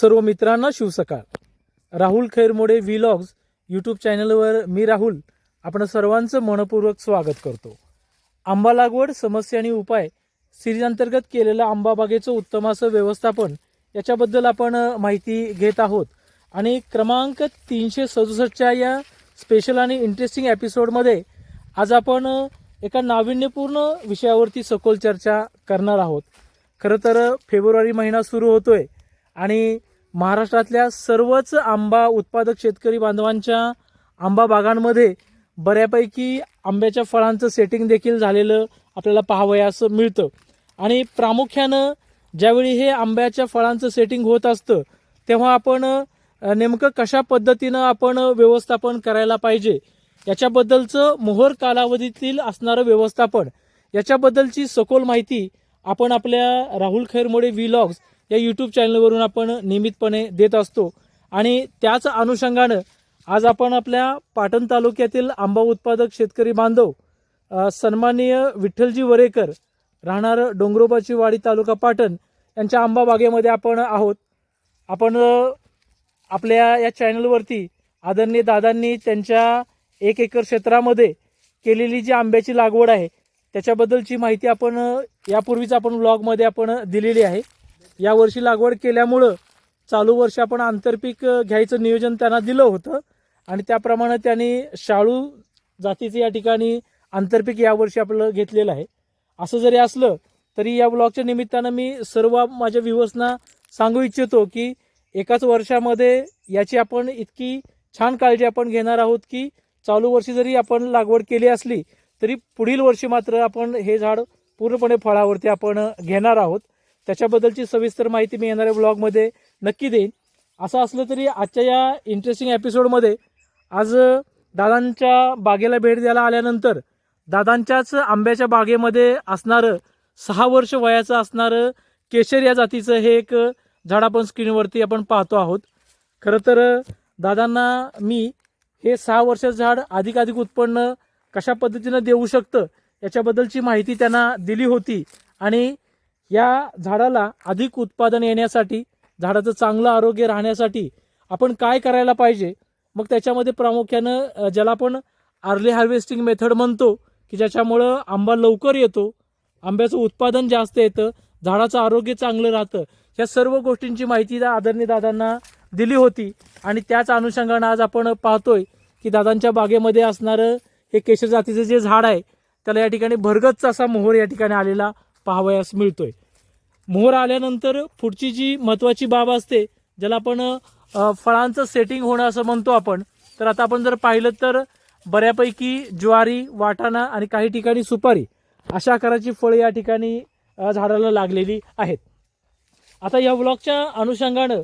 सर्व मित्रांना शिवसकाळ. राहुल खैरमोडे व्हिलॉग्स यूट्यूब चॅनलवर मी राहुल आपण सर्वांचं मनपूर्वक स्वागत करतो. आंबा लागवड समस्या आणि उपाय सिरीज अंतर्गत केलेलं आंबा बागेचं उत्तम असं व्यवस्थापन याच्याबद्दल आपण माहिती घेत आहोत. आणि क्रमांक तीनशे सदुसष्टच्या या स्पेशल आणि इंटरेस्टिंग एपिसोडमध्ये आज आपण एका नाविन्यपूर्ण विषयावरती सखोल चर्चा करणार आहोत. खरं तर फेब्रुवारी महिना सुरू होतोय आणि महाराष्ट्रातल्या सर्वच आंबा उत्पादक शेतकरी बांधवांच्या आंबा बागांमध्ये बऱ्यापैकी आंब्याच्या फळांचं सेटिंग देखील झालेलं आपल्याला पाहावयासं मिळतं. आणि प्रामुख्यानं ज्यावेळी हे आंब्याच्या फळांचं सेटिंग होत असतं तेव्हा आपण नेमकं कशा पद्धतीनं आपण व्यवस्थापन करायला पाहिजे याच्याबद्दलचं मोहर कालावधीतील असणारं व्यवस्थापन याच्याबद्दलची सखोल माहिती आपण आपल्या राहुल खैरमोडे व्हिलॉग्स या यूट्यूब चॅनलवरून आपण नियमितपणे देत असतो. आणि त्याच अनुषंगानं आज आपण आपल्या पाटण तालुक्यातील आंबा उत्पादक शेतकरी बांधव सन्माननीय विठ्ठलजी वरेकर राहणार डोंगरोबाची वाडी तालुका पाटण यांच्या आंबा बागेमध्ये आपण आहोत. आपण आपल्या या चॅनलवरती आदरणीय दादांनी त्यांच्या एक एकर क्षेत्रामध्ये केलेली जी आंब्याची लागवड आहे त्याच्याबद्दलची माहिती आपण यापूर्वीच आपण व्लॉगमध्ये आपण दिलेली आहे. यावर्षी लागवड केल्यामुळं चालू वर्ष आपण आंतरपीक घ्यायचं नियोजन त्यांना दिलं होतं. आणि त्याप्रमाणे त्यांनी शाळू जातीचं या ठिकाणी आंतरपीक यावर्षी आपलं घेतलेलं आहे. असं जरी असलं तरी या ब्लॉगच्या निमित्तानं मी सर्व माझ्या व्ह्युअर्सना सांगू इच्छितो की एकाच वर्षामध्ये याची आपण इतकी छान काळजी आपण घेणार आहोत की चालू वर्षी जरी आपण लागवड केली असली तरी पुढील वर्षी मात्र आपण हे झाड पूर्णपणे फळावरती आपण घेणार आहोत. त्याच्याबद्दलची सविस्तर माहिती मी येणाऱ्या ब्लॉगमध्ये नक्की देईन. असं असलं तरी आजच्या या इंटरेस्टिंग एपिसोडमध्ये आज दादांच्या बागेला भेट द्यायला आल्यानंतर दादांच्याच आंब्याच्या बागेमध्ये असणारं सहा वर्ष वयाचं असणारं केशर या जातीचं हे एक झाड आपण स्क्रीनवरती आपण पाहतो आहोत. खरं तर दादांना मी हे सहा वर्षाचं झाड अधिकाधिक उत्पन्न कशा पद्धतीनं देऊ शकतं याच्याबद्दलची माहिती त्यांना दिली होती आणि या झाडाला अधिक उत्पादन येण्यासाठी झाडाचं चांगलं आरोग्य राहण्यासाठी आपण काय करायला पाहिजे? मग त्याच्यामध्ये प्रामुख्यानं ज्याला आपण अर्ली हार्वेस्टिंग मेथड म्हणतो की ज्याच्यामुळं आंबा लवकर येतो आंब्याचं उत्पादन जास्त येतं झाडाचं आरोग्य चांगलं राहतं या सर्व गोष्टींची माहिती आदरणीय दादांना दिली होती. आणि त्याच अनुषंगानं आज आपण पाहतोय की दादांच्या बागेमध्ये असणारं हे केशर जातीचं जे झाड आहे त्याला या ठिकाणी भरगतचा असा मोहर या ठिकाणी आलेला पाहावयास मिळतोय. मोहर आल्यानंतर पुढची जी महत्त्वाची बाब असते ज्याला आपण फळांचं सेटिंग होणं असं म्हणतो आपण तर आता आपण जर पाहिलं तर बऱ्यापैकी ज्वारी वाटाणा आणि काही ठिकाणी सुपारी अशा आकाराची फळं या ठिकाणी झाडाला लागलेली आहेत. आता या ब्लॉगच्या अनुषंगानं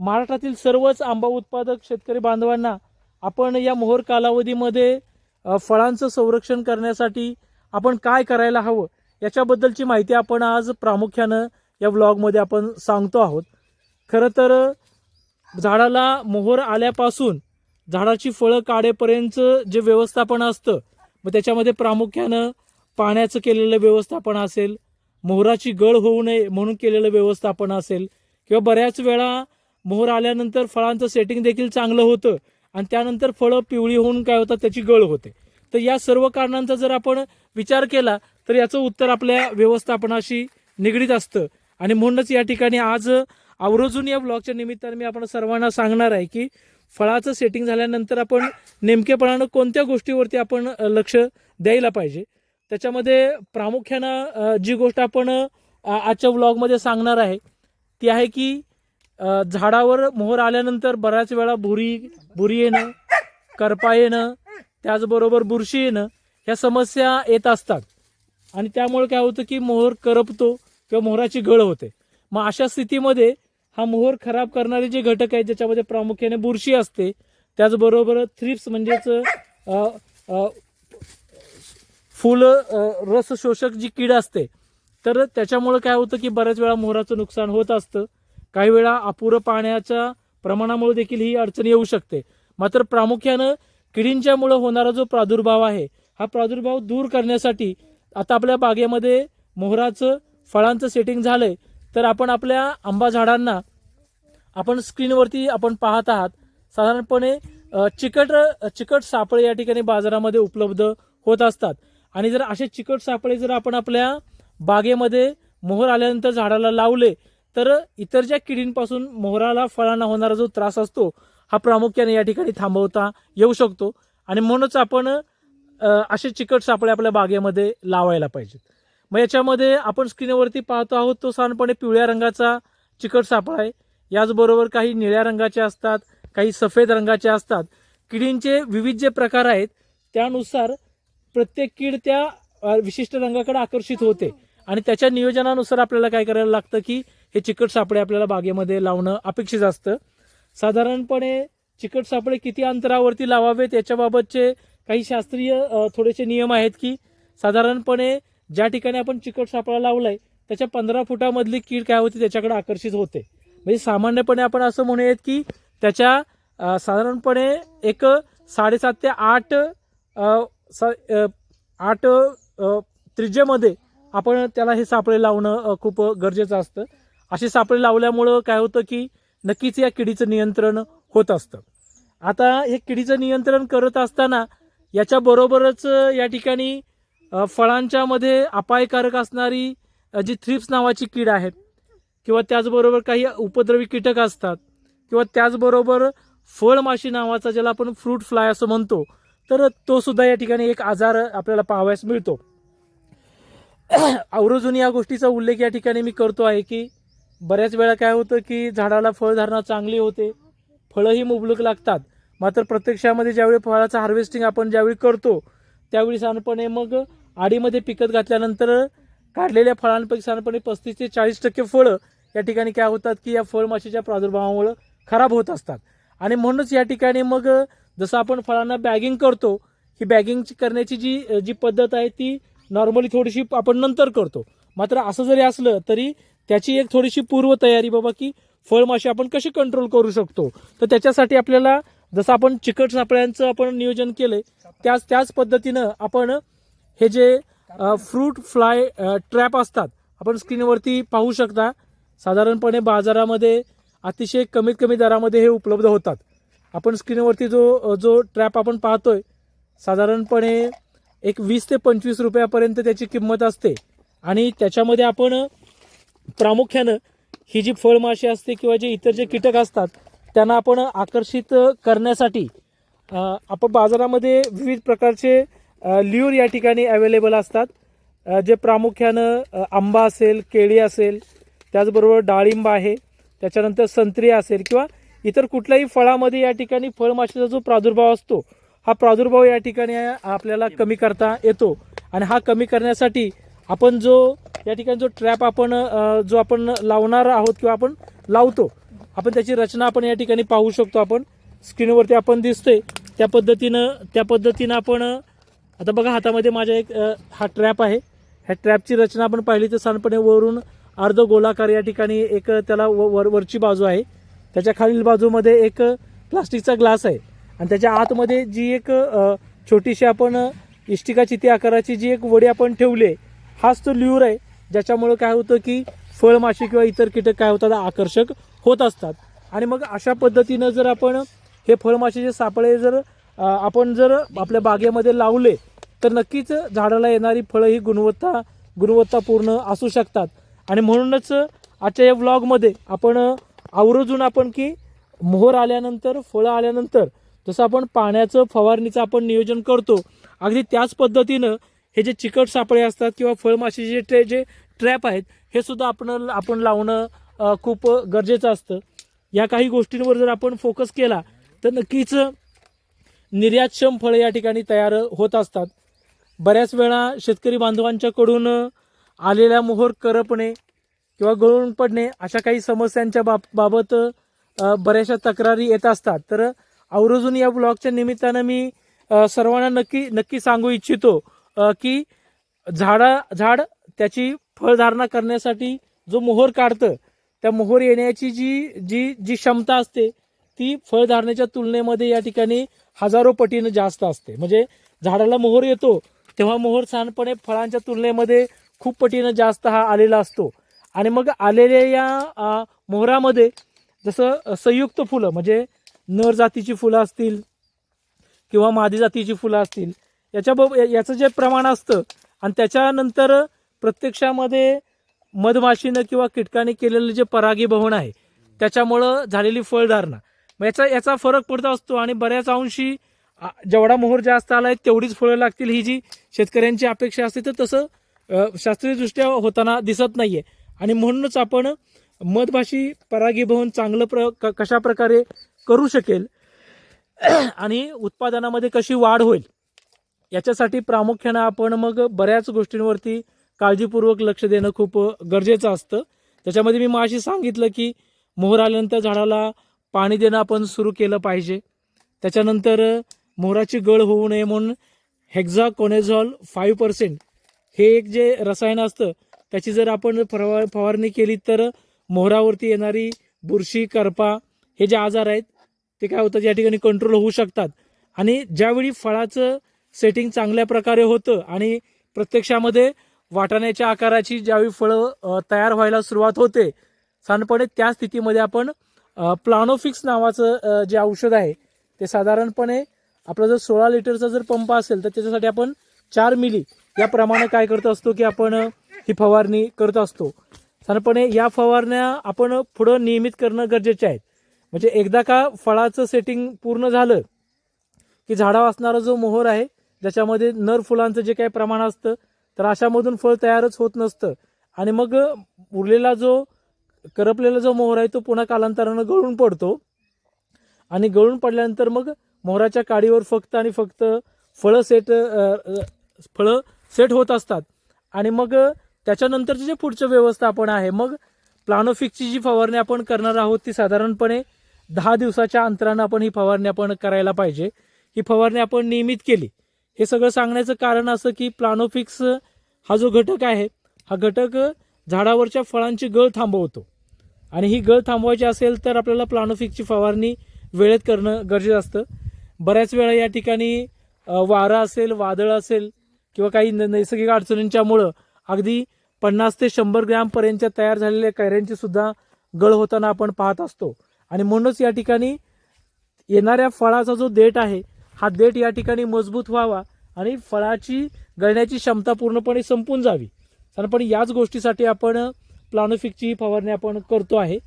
महाराष्ट्रातील सर्वच आंबा उत्पादक शेतकरी बांधवांना आपण या मोहर कालावधीमध्ये फळांचं संरक्षण करण्यासाठी आपण काय करायला हवं याच्याबद्दलची माहिती आपण आज प्रामुख्यानं या व्लॉगमध्ये आपण सांगतो आहोत. खरं तर झाडाला मोहर आल्यापासून झाडाची फळं काढेपर्यंतचं जे व्यवस्थापन असतं मग त्याच्यामध्ये प्रामुख्यानं पाण्याचं केलेलं व्यवस्थापन असेल मोहराची गळ होऊ नये म्हणून केलेलं व्यवस्थापन असेल किंवा बऱ्याच वेळा मोहर आल्यानंतर फळांचं सेटिंग देखील चांगलं होतं आणि त्यानंतर फळं पिवळी होऊन काय होतात त्याची गळ होते. तर या सर्व कारणांचा जर आपण विचार केला तर याचं उत्तर आपल्या व्यवस्थापनाशी निगडीत असतं. आणि म्हणूनच या ठिकाणी आज आवर्जून या ब्लॉगच्या निमित्ताने मी आपण सर्वांना सांगणार आहे की फळाचं सेटिंग झाल्यानंतर आपण नेमकेपणानं कोणत्या गोष्टीवरती आपण लक्ष द्यायला पाहिजे. त्याच्यामध्ये प्रामुख्यानं जी गोष्ट आपण आजच्या व्लॉगमध्ये सांगणार आहे ती आहे की झाडावर मोहर आल्यानंतर बऱ्याच वेळा भुरी भुरी येणं करपा येणं त्याचबरोबर बुरशी येणं ह्या समस्या येत असतात. आणि त्यामुळे काय होतं की मोहर करपतो किंवा मोहराची गळ होते. मग अशा स्थितीमध्ये हा मोहर खराब करणारे जे घटक आहेत ज्याच्यामध्ये प्रामुख्याने बुरशी असते त्याचबरोबर थ्रिप्स म्हणजेच फुलं फुल रस शोषक जी कीड असते तर त्याच्यामुळं काय होतं की बऱ्याच वेळा मोहराचं नुकसान होत असतं. काही वेळा अपुरं पाण्याच्या प्रमाणामुळे देखील ही अडचण येऊ शकते. मात्र प्रामुख्यानं किडींच्यामुळं होणारा जो प्रादुर्भाव आहे हा प्रादुर्भाव दूर करण्यासाठी आता आपल्या बागेमध्ये मोहराचं फळांचं सेटिंग झालं आहे तर आपण आपल्या आंबा झाडांना आपण स्क्रीनवरती आपण पाहत आहात. साधारणपणे चिकट चिकट सापळे या ठिकाणी बाजारामध्ये उपलब्ध होत असतात. आणि जर असे चिकट सापळे जर आपण आपल्या बागेमध्ये मोहर आल्यानंतर झाडाला लावले तर इतर ज्या किडींपासून मोहराला फळांना होणारा जो त्रास असतो हा प्रामुख्याने या ठिकाणी थांबवता येऊ शकतो. आणि म्हणूनच आपण असे चिकट सापळे आपल्या बागेमध्ये लावायला पाहिजेत. मग याच्यामध्ये आपण स्क्रीनवरती पाहतो आहोत तो साधारणपणे पिवळ्या रंगाचा चिकट सापळा आहे. याचबरोबर काही निळ्या रंगाचे असतात काही सफेद रंगाचे असतात. किडींचे विविध जे प्रकार आहेत त्यानुसार प्रत्येक कीड त्या विशिष्ट रंगाकडे आकर्षित होते. आणि त्याच्या नियोजनानुसार आपल्याला काय करायला लागतं की हे चिकट सापळे आपल्याला बागेमध्ये लावणं अपेक्षित असतं. साधारणपणे चिकट सापळे किती अंतरावरती लावावेत याच्याबाबतचे काही शास्त्रीय थोडेसे नियम आहेत की साधारणपणे ज्या ठिकाणी आपण चिकट सापळा लावलाय त्याच्या पंधरा फुटामधली कीड काय होती त्याच्याकडे आकर्षित होते. म्हणजे सामान्यपणे आपण असं म्हणूयात की त्याच्या साधारणपणे एक साडेसात ते आठ सा- आठ त्रिज्येमध्ये आपण त्याला हे सापळे लावणं खूप गरजेचं असतं. असे सापळे लावल्यामुळं काय होतं की नक्कीच या किडीचं नियंत्रण होत असतं. आता हे किडीचं नियंत्रण करत असताना याच्याबरोबरच या ठिकाणी फळांच्यामध्ये अपायकारक असणारी जी थ्रिप्स नावाची कीड आहे किंवा त्याचबरोबर काही उपद्रवी कीटक असतात किंवा त्याचबरोबर फळमाशी नावाचा ज्याला आपण फ्रूट फ्लाय असं म्हणतो तर तो सुद्धा या ठिकाणी एक आजार आपल्याला पाहावयास मिळतो. आवर्जून या गोष्टीचा उल्लेख या ठिकाणी मी करतो आहे की बऱ्याच वेळा काय होतं की झाडाला फळधारणा चांगली होते फळंही मुबलक लागतात मात्र प्रत्यक्षामध्ये ज्यावेळी फळाचं हार्वेस्टिंग आपण ज्यावेळी करतो त्यावेळी साधारणपणे मग आडीमध्ये पिकत घातल्यानंतर काढलेल्या फळांपैकी साधारणपणे पस्तीस ते चाळीस टक्के फळं या ठिकाणी काय होतात की या फळमाशीच्या प्रादुर्भावामुळं खराब होत असतात. आणि म्हणूनच या ठिकाणी मग जसं आपण फळांना बॅगिंग करतो ही बॅगिंग करण्याची जी जी पद्धत आहे ती नॉर्मली थोडीशी आपण नंतर करतो. मात्र असं जरी असलं तरी त्याची एक थोडीशी पूर्वतयारी बाबा की फळमाशी आपण कशी कंट्रोल करू शकतो? तर त्याच्यासाठी आपल्याला जसं आपण चिकट सापळ्यांचं आपण नियोजन केलं त्याच त्याच पद्धतीनं आपण हे जे फ्रूट फ्लाय ट्रॅप असतात आपण स्क्रीनवरती पाहू शकता. साधारणपणे बाजारामध्ये अतिशय कमीत कमी दरामध्ये हे उपलब्ध होतात. आपण स्क्रीनवरती जो जो ट्रॅप आपण पाहतोय साधारणपणे एक वीस ते पंचवीस रुपयापर्यंत त्याची किंमत असते. आणि त्याच्यामध्ये आपण प्रामुख्यानं ही जी फळमाशी असते किंवा जे इतर जे कीटक असतात त्यांना आपण आकर्षित करण्यासाठी आपण बाजारामध्ये विविध प्रकारचे अ, ल्यूर या ठिकाणी अवेलेबल असतात. जे प्रामुख्यानं आंबा असेल केळी असेल त्याचबरोबर डाळिंब आहे त्याच्यानंतर संत्री असेल किंवा इतर कुठल्याही फळामध्ये या ठिकाणी फळमाशीचा जो प्रादुर्भाव असतो हा प्रादुर्भाव या ठिकाणी आपल्याला कमी करता येतो. आणि हा कमी करण्यासाठी आपण जो या ठिकाणी जो ट्रॅप आपण जो आपण लावणार आहोत किंवा आपण लावतो आपण त्याची रचना आपण या ठिकाणी पाहू शकतो आपण. स्क्रीनवरती आपण दिसतोय. त्या पद्धतीनं त्या पद्धतीनं आपण आता बघा हातामध्ये माझ्या एक हा ट्रॅप आहे. ह्या ट्रॅपची रचना आपण पाहिली तर साधारणपणे वरून अर्ध गोलाकार या ठिकाणी एक त्याला व- वर वरची बाजू आहे. त्याच्या खालील बाजूमध्ये एक प्लास्टिकचा ग्लास आहे. आणि त्याच्या आतमध्ये जी एक छोटीशी आपण इष्टिका चिती आकाराची जी एक वडी आपण ठेवली आहे हाच तो ल्यूर आहे. ज्याच्यामुळं काय होतं की फळमाशी किंवा इतर कीटक काय होतात आकर्षक होत असतात. आणि मग अशा पद्धतीनं जर आपण हे फळमाशीचे सापळे जर आपण जर आपल्या बागेमध्ये लावले तर नक्कीच झाडाला येणारी फळं ही गुणवत्ता गुणवत्तापूर्ण असू शकतात. आणि म्हणूनच आजच्या या व्लॉगमध्ये आपण आवर्जून आपण की मोहर आल्यानंतर फळं आल्यानंतर जसं आपण पाण्याचं फवारणीचं आपण नियोजन करतो अगदी त्याच पद्धतीनं हे जे चिकट सापळे असतात किंवा फळमाशीचे जे जे ट्रॅप आहेत हे सुद्धा आपण आपण लावणं खूप गरजेचं असतं. या काही गोष्टींवर जर आपण फोकस केला तर नक्कीच निर्यातक्षम फळं या ठिकाणी तयार होत असतात. बऱ्याच वेळा शेतकरी बांधवांच्याकडून आलेल्या मोहर करपणे किंवा गळून पडणे अशा काही समस्यांच्या बाब बाबत बऱ्याचशा तक्रारी येत असतात. तर आवर्जून या ब्लॉगच्या निमित्तानं मी सर्वांना नक्की नक्की सांगू इच्छितो की झाडा झाड त्याची फळधारणा करण्यासाठी जो मोहर काढतं त्या मोहर येण्याची जी जी जी क्षमता असते ती फळधारणेच्या तुलनेमध्ये या ठिकाणी हजारो पटीनं जास्त असते. म्हणजे झाडाला मोहर येतो तेव्हा मोहर छानपणे फळांच्या तुलनेमध्ये खूप पटीनं जास्त हा आलेला असतो. आणि मग आलेल्या या मोहरामध्ये जसं संयुक्त फुलं म्हणजे नर जातीची फुलं असतील किंवा मादी जातीची फुलं असतील याच्या याचं जे प्रमाण असतं आणि त्याच्यानंतर प्रत्यक्षामध्ये मधमाशीनं किंवा कीटकाने केलेलं जे परागीभवन आहे त्याच्यामुळं झालेली फळधारणा. मग याचा याचा फरक पडत असतो आणि बऱ्याच अंशी जेवढा मोहर जास्त आलाय तेवढीच फळं लागतील ही जी शेतकऱ्यांची अपेक्षा असते तर तसं शास्त्रीयदृष्ट्या होताना दिसत नाहीये. आणि म्हणूनच आपण मधमाशी परागीभवन चांगलं प्र क- कशा प्रकारे करू शकेल आणि उत्पादनामध्ये कशी वाढ होईल याच्यासाठी प्रामुख्यानं आपण मग बऱ्याच गोष्टींवरती काळजीपूर्वक लक्ष देणं खूप गरजेचं असतं. त्याच्यामध्ये मी माशी सांगितलं की मोहर आल्यानंतर झाडाला पाणी देणं आपण सुरू केलं पाहिजे. त्याच्यानंतर मोहराची गळ होऊ नये म्हणून हेक्झा कोनेझॉल फाईव्ह पर्सेंट हे एक जे रसायन असतं त्याची जर आपण फवा फवारणी केली तर मोहरावरती येणारी बुरशी करपा हे जे आजार आहेत ते काय होतात? या ठिकाणी कंट्रोल होऊ शकतात. आणि ज्यावेळी फळाचं सेटिंग चांगल्या प्रकारे होतं आणि प्रत्यक्षामध्ये वाटाण्याच्या आकाराची ज्यावेळी फळं तयार व्हायला सुरुवात होते साधारणपणे त्या स्थितीमध्ये आपण प्लानोफिक्स नावाचं जे औषध आहे ते साधारणपणे आपला जर सोळा लिटरचा जर पंप असेल तर त्याच्यासाठी आपण चार मिली या प्रमाणे काय करत असतो की आपण ही फवारणी करत असतो. साधारणपणे या फवारण्या आपण पुढं नियमित करणं गरजेचे आहेत. म्हणजे एकदा का फळाचं सेटिंग पूर्ण झालं की झाडावर असणारा जो मोहर आहे ज्याच्यामध्ये नर फुलांचं जे काही प्रमाण असतं तर अशामधून फळ तयारच होत नसतं. आणि मग उरलेला जो करपलेला जो मोहर आहे तो पुन्हा कालांतरानं गळून पडतो. आणि गळून पडल्यानंतर मग मोहराच्या काडीवर फक्त आणि फक्त फळं सेट फळं सेट होत असतात. आणि मग त्याच्यानंतरचे जे पुढचं व्यवस्थापन आहे मग प्लानोफिकची जी फवारणी आपण करणार आहोत ती साधारणपणे दहा दिवसाच्या अंतरानं आपण ही फवारणी आपण करायला पाहिजे. ही फवारणी आपण नियमित केली. हे सगळं सांगण्याचं कारण असं की प्लानोफिक्स हा जो घटक आहे हा घटक झाडावरच्या फळांची गळ थांबवतो. आणि ही गळ थांबवायची असेल तर आपल्याला प्लानोफिकची फवारणी वेळेत करणं गरजेचं असतं. बऱ्याच वेळा या ठिकाणी वारं वारा असेल वादळ असेल किंवा काही न- नैसर्गिक अडचणींच्यामुळं अगदी पन्नास ते शंभर ग्रॅमपर्यंतच्या तयार झालेल्या कैऱ्यांची सुद्धा गळ होताना आपण पाहत असतो. आणि म्हणूनच या ठिकाणी येणाऱ्या फळाचा जो देठ आहे हा देठ या ठिकाणी मजबूत व्हावा आणि फळाची गळण्याची क्षमता पूर्णपणे संपून जावी. साधारणपणे याच गोष्टीसाठी आपण प्लानोफिकची ही फवारणी आपण करतो आहे.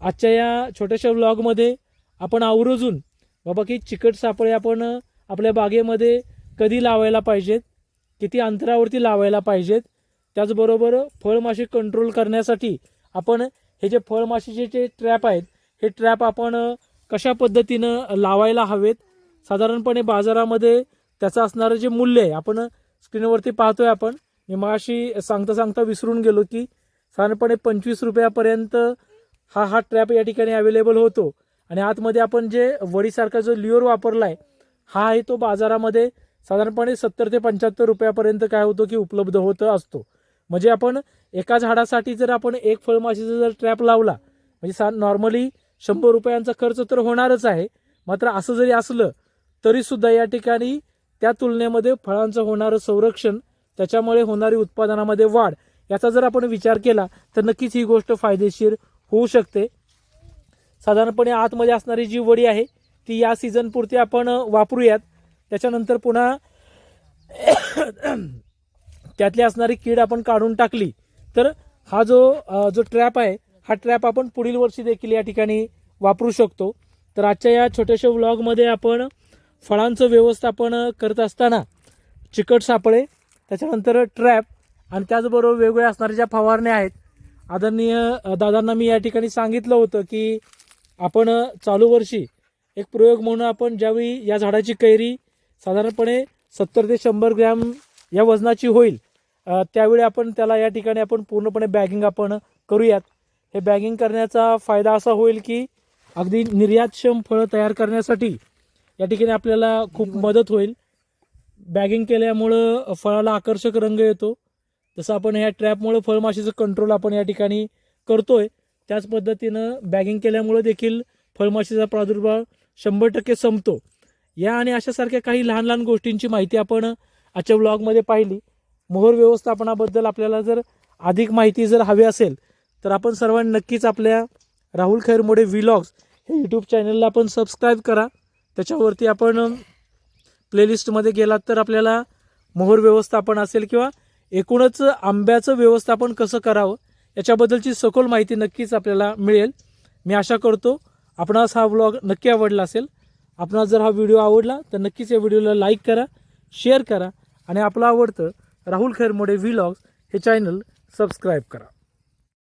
आजच्या या छोट्याशा व्लॉगमध्ये आपण आवर्जून बाबा की चिकट सापळे आपण आपल्या बागेमध्ये कधी लावायला पाहिजेत? किती अंतरावरती लावायला पाहिजेत? त्याचबरोबर फळमाशी कंट्रोल करण्यासाठी आपण हे जे फळमाशीचे जे ट्रॅप आहेत हे ट्रॅप आपण कशा पद्धतीनं लावायला हवेत? साधारणपणे बाजारामध्ये त्याचं असणारं जे मूल्य आहे आपण स्क्रीनवरती पाहतोय आपण मी माशी सांगता सांगता विसरून गेलो की साधारणपणे पंचवीस रुपयापर्यंत हा हा ट्रॅप या ठिकाणी अवेलेबल होतो. आणि आतमध्ये आपण जे वडीसारखा जो लिओर वापरला आहे हा आहे तो बाजारामध्ये साधारणपणे सत्तर ते पंच्याहत्तर रुपयापर्यंत काय होतो की उपलब्ध होत असतो. म्हणजे आपण एका झाडासाठी जर आपण एक फळमाशीचा जर ट्रॅप लावला म्हणजे सा नॉर्मली शंभर रुपयांचा खर्च तर होणारच आहे मात्र असं जरी असलं तरीसुद्धा या ठिकाणी त्या तुलनेमध्ये फळांचं होणारं संरक्षण त्याच्यामुळे होणारी उत्पादनामध्ये वाढ याचा जर आपण विचार केला तर नक्कीच ही गोष्ट फायदेशीर होऊ शकते. साधारणपणे आतमध्ये असणारी जी वडी आहे ती या सीझनपुरती आपण वापरूयात. त्याच्यानंतर पुन्हा त्यातली असणारी कीड आपण काढून टाकली तर हा जो जो ट्रॅप आहे हा ट्रॅप आपण पुढील वर्षी देखील या ठिकाणी वापरू शकतो. तर आजच्या या छोट्याशा व्लॉगमध्ये आपण फळांचं व्यवस्थापन करत असताना चिकट सापळे त्याच्यानंतर ट्रॅप आणि त्याचबरोबर वेगवेगळ्या असणाऱ्या ज्या फवारण्या आहेत आदरणीय दादांना मी या ठिकाणी सांगितलं होतं की आपण चालू वर्षी एक प्रयोग म्हणून आपण ज्यावेळी या झाडाची कैरी साधारणपणे सत्तर ते शंभर ग्रॅम या वजनाची होईल त्यावेळी आपण त्याला या ठिकाणी आपण पूर्णपणे बॅगिंग आपण करूयात. हे बॅगिंग करण्याचा फायदा असा होईल की अगदी निर्यातक्षम फळं तयार करण्यासाठी या ठिकाणी आपल्याला खूप मदत होईल. बॅगिंग केल्यामुळं फळाला आकर्षक रंग येतो. जसं आपण ह्या ट्रॅपमुळं फळमाशीचं कंट्रोल आपण या ठिकाणी करतोय त्याच पद्धतीनं बॅगिंग केल्यामुळं देखील फळमाशीचा प्रादुर्भाव शंभर टक्के संपतो. या आणि अशासारख्या काही लहान लहान गोष्टींची माहिती आपण आजच्या ब्लॉगमध्ये पाहिली. मोहर व्यवस्थापनाबद्दल आपल्याला जर अधिक माहिती जर हवी असेल तर आपण सर्वांनी नक्कीच आपल्या राहुल खैरमोडे व्लॉग्स हे यूट्यूब चॅनलला आपण सबस्क्राईब करा. त्याच्यावरती आपण प्लेलिस्टमध्ये गेलात तर आपल्याला मोहर व्यवस्थापन असेल किंवा एकूणच आंब्याचं व्यवस्थापन कसं करावं याच्याबद्दलची सखोल माहिती नक्कीच आपल्याला मिळेल. मी आशा करतो आपणास हा व्लॉग नक्की आवडला असेल. आपणास जर हा व्हिडिओ आवडला तर नक्कीच या व्हिडिओला लाईक करा शेअर करा आणि आपलं आवडतं राहुल खैरमोडे व्हिलॉग्स हे चॅनल सबस्क्राईब करा.